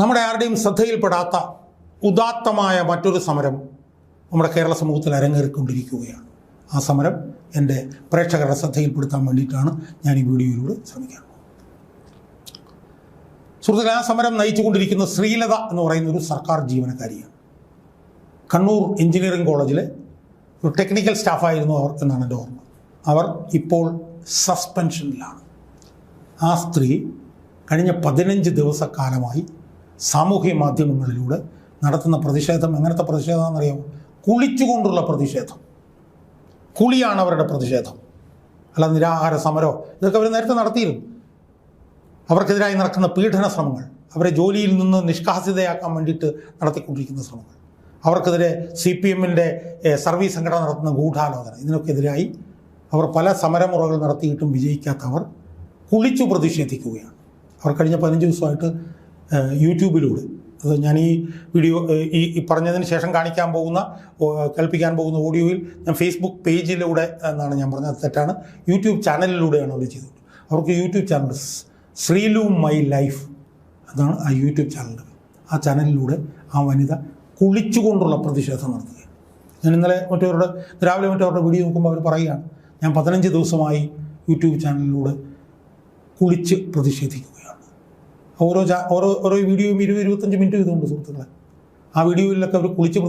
നമ്മുടെ ആരുടെയും ശ്രദ്ധയിൽപ്പെടാത്ത ഉദാത്തമായ മറ്റൊരു സമരം നമ്മുടെ കേരള സമൂഹത്തിൽ അരങ്ങേറിക്കൊണ്ടിരിക്കുകയാണ്. ആ സമരം എന്റെ പ്രേക്ഷകരുടെ ശ്രദ്ധയിൽപ്പെടുത്താൻ വേണ്ടിയിട്ടാണ് ഞാൻ ഈ വീഡിയോയിലൂടെ ശ്രമിക്കുന്നത് സുഹൃത്തുക്കളെ ആ സമരം നയിച്ചുകൊണ്ടിരിക്കുന്ന ശ്രീലത എന്ന് പറയുന്ന ഒരു സർക്കാർ ജീവനക്കാരിയാണ്. കണ്ണൂർ എഞ്ചിനീയറിംഗ് കോളേജിലെ ഒരു ടെക്നിക്കൽ സ്റ്റാഫായിരുന്നു അവർ എന്നാണ് എന്റെ ഓർമ്മ. അവർ ഇപ്പോൾ സസ്പെൻഷനിലാണ്. ആ സ്ത്രീ കഴിഞ്ഞ പതിനഞ്ച് ദിവസക്കാലമായി സാമൂഹ്യ മാധ്യമങ്ങളിലൂടെ നടത്തുന്ന പ്രതിഷേധം എങ്ങനത്തെ പ്രതിഷേധമാണെന്നറിയാമോ? കുളിച്ചുകൊണ്ടുള്ള പ്രതിഷേധം. കുളിയാണ് അവരുടെ പ്രതിഷേധം. അല്ല നിരാഹാര സമരോ? ഇതൊക്കെ അവർ നേരത്തെ നടത്തിയിരുന്നു. അവർക്കെതിരായി നടക്കുന്ന പീഡന ശ്രമങ്ങൾ അവരെ ജോലിയിൽ നിന്ന് നിഷ്കാസിതയാക്കാൻ വേണ്ടിയിട്ട് നടത്തിക്കൊണ്ടിരിക്കുന്ന ശ്രമങ്ങൾ അവർക്കെതിരെ സി പി എമ്മിന്റെ സർവീസ് സംഘടന നടത്തുന്ന ഗൂഢാലോചന ഇതിനൊക്കെതിരായി അവർ പല സമരമുറകൾ നടത്തിയിട്ടും വിജയിക്കാത്തവർ കുളിച്ചു പ്രതിഷേധിക്കുകയാണ്. അവർ കഴിഞ്ഞ പതിനഞ്ച് ദിവസമായിട്ട് യൂട്യൂബിലൂടെ. അത് ഞാൻ ഈ വീഡിയോ ഈ പറഞ്ഞതിന് ശേഷം കാണിക്കാൻ പോകുന്ന കേൾപ്പിക്കാൻ പോകുന്ന ഓഡിയോയിൽ ഞാൻ ഫേസ്ബുക്ക് പേജിലൂടെ എന്നാണ് ഞാൻ പറഞ്ഞത്. തെറ്റാണ്. യൂട്യൂബ് ചാനലിലൂടെയാണ് അവർ ചെയ്തത്. അവർക്ക് YouTube channel Sreelu my life. അതാണ് ആ യൂട്യൂബ് ചാനലിന്റെ ആ ചാനലിലൂടെ ആ വനിത കുളിച്ചുകൊണ്ടുള്ള പ്രതിഷേധം നടത്തുകയാണ്. ഞാൻ ഇന്നലെ മറ്റവരുടെ രാവിലെ മറ്റവരുടെ വീഡിയോ നോക്കുമ്പോൾ അവർ പറയുകയാണ് ഞാൻ പതിനഞ്ച് ദിവസമായി യൂട്യൂബ് ചാനലിലൂടെ കുളിച്ച് പ്രതിഷേധിക്കുകയാണ്. ഓരോ ഓരോ ഓരോ വീഡിയോയും ഇരുപത് ഇരുപത്തഞ്ച് മിനിറ്റ് ഇതുണ്ട് സുഹൃത്തുക്കളെ. ആ വീഡിയോയിലൊക്കെ അവർ കുളിച്ച്